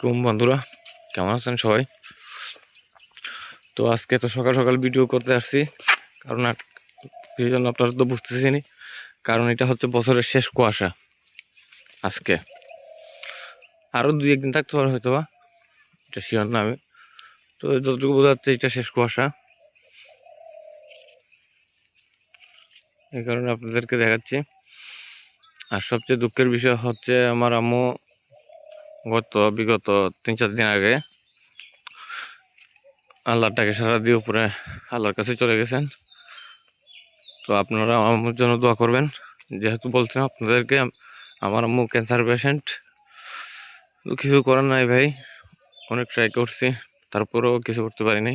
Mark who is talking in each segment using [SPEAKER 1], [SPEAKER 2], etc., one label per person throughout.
[SPEAKER 1] আলাইকুম বন্ধুরা, কেমন আছেন সবাই? তো আজকে তো সকাল সকাল ভিডিও করতে আসছি, কারণ এই জন্য আপনারা তো বুঝতেছেন কারণ এটা হচ্ছে বছরের শেষ কুয়াশা আজকে। আরও দুই একদিন থাকতে পারে হয়তো বা এটা শিওর না আমি। তো যতটুকু বোঝা যাচ্ছে এটা শেষ কুয়াশা। এই কারণে আপনাদেরকে দেখাচ্ছি। আর সবচেয়ে দুঃখের বিষয় হচ্ছে আমার আম্মু গত বিগত তিন চার দিন আগে আল্লাহর ডাকে সারা দিয়ে উপরে আল্লাহর কাছে চলে গেছেন। তো আপনারা আমার জন্য দোয়া করবেন। যেহেতু বলছেন আপনাদেরকে, আমার আম্মু ক্যান্সার পেশেন্ট। কিছু করার নাই ভাই, অনেক ট্রাই করছি, তারপরেও কিছু করতে পারিনি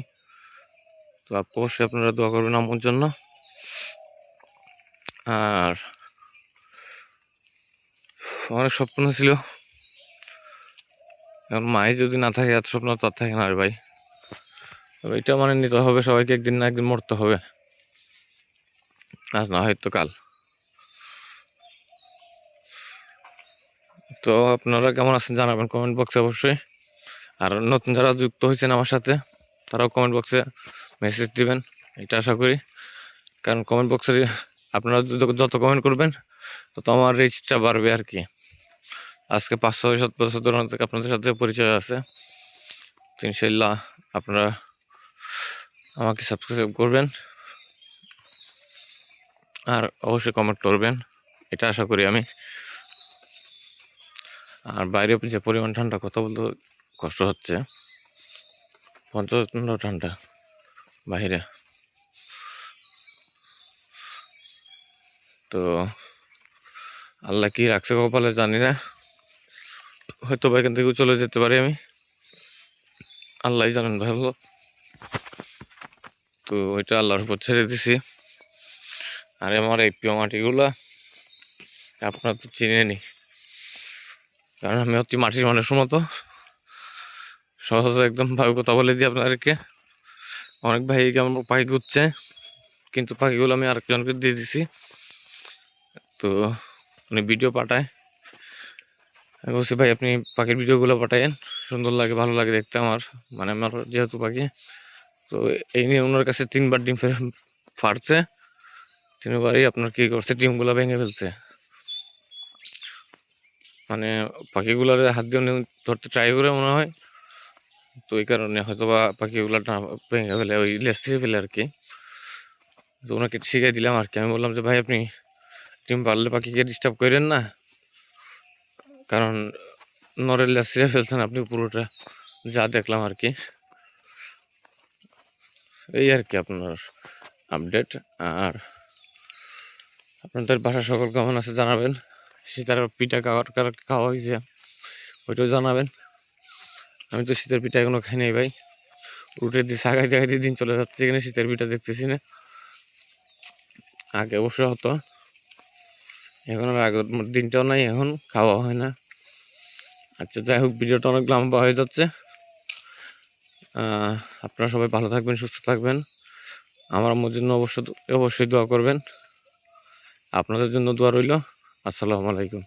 [SPEAKER 1] তো অবশ্যই আপনারা দোয়া করবেন আমার জন্য। আর অনেক স্বপ্ন ছিল এখন মাই যদি না থাকে, এত স্বপ্ন তার আর থাকে না রে ভাই। তবে এটা মানে নিতে হবে সবাইকে, একদিন না একদিন মরতে হবে। আজ না হয়তো কাল। তো আপনারা কেমন আছেন জানাবেন কমেন্ট বক্সে অবশ্যই। আর নতুন যারা যুক্ত হয়েছেন আমার সাথে, তারাও কমেন্ট বক্সে মেসেজ দিবেন। এটা আশা করি। কারণ কমেন্ট বক্সে আপনারা যত কমেন্ট করবেন, তত আমার রিচটা বাড়বে আর কি। আজকে পাঁচ, ছয়, সাত বছর ধরে আপনাদের সাথে পরিচয় আছে। ইনশাল্লাহ আপনারা আমাকে সাবস্ক্রাইব করবেন। আর অবশ্যই কমেন্ট করবেন। এটা আশা করি আমি। আর বাইরে যে পরিমাণ ঠান্ডা, কথা বলতে কষ্ট হচ্ছে। পঞ্চান্ন ঠান্ডা বাইরে। তো আল্লাহ কি রাখছে কপালে জানি না। হয়তো বা এখান থেকেও চলে যেতে পারি আমি। আল্লাহ জানেন ভালো। তো ওইটা আল্লাহর উপর ছেড়ে দিছি। আর আমার এই প্রিয় মাটিগুলা আপনারা তো চিনেনি কারণ আমি হচ্ছি মাটির মানুষের মতো। সহজে একদম ভাবে কথা বলে দিই আপনাদেরকে। অনেক ভাই আমার পাখি ঘুরছে, কিন্তু পাখিগুলো আমি আরেকজনকে দিয়ে দিছি। তো উনি ভিডিও পাঠায়। আমি বলছি, ভাই, আপনি পাখির ভিডিওগুলো পাঠায়েন। সুন্দর লাগে, ভালো লাগে দেখতে আমার। মানে আমার যেহেতু পাখি, তো এই নিয়ে ওনার কাছে তিনবার ডিম ফের ফাটছে তিনবারই আপনার কী করছে, ডিমগুলো ভেঙে ফেলছে। মানে পাখিগুলোর হাত দিয়ে ধরতে ট্রাই করে মনে হয়। তো এই কারণে হয়তো বা পাখিগুলো না ভেঙে ফেলে, ওই লেস্ত্রে ফেলে আর কি। তো ওনাকে শিখাই দিলাম আর কি। আমি বললাম যে, ভাই, আপনি ডিম পারলে পাখিকে ডিস্টার্ব করেন না। কারণ নরের লেস্ত্রে ফেলছেন আপনি পুরোটা, যা দেখলাম আর কি। এই আর কি আপনার আপডেট আর আপনাদের বাসা সকল কেমন আছে জানাবেন? শীতের পিঠা খাওয়ার খাওয়া হয়েছে? ওইটাও জানাবেন। আমি তো শীতের পিঠা এখনও খাই নাই ভাই। উঠে দিয়ে জাগাই দিয়ে দিন চলে যাচ্ছে এখানে, শীতের পিঠা দেখতেছি না। আগে অবশ্য হতো। এখন আর আগের দিনটাও নাই, এখন খাওয়া হয় না। আচ্ছা যাই হোক, ভিডিওটা অনেক লম্বা হয়ে যাচ্ছে। আপনারা সবাই ভালো থাকবেন, সুস্থ থাকবেন। আমার আমার জন্য অবশ্যই অবশ্যই দোয়া করবেন। আপনাদের জন্য দোয়া রইল। আসসালামু আলাইকুম।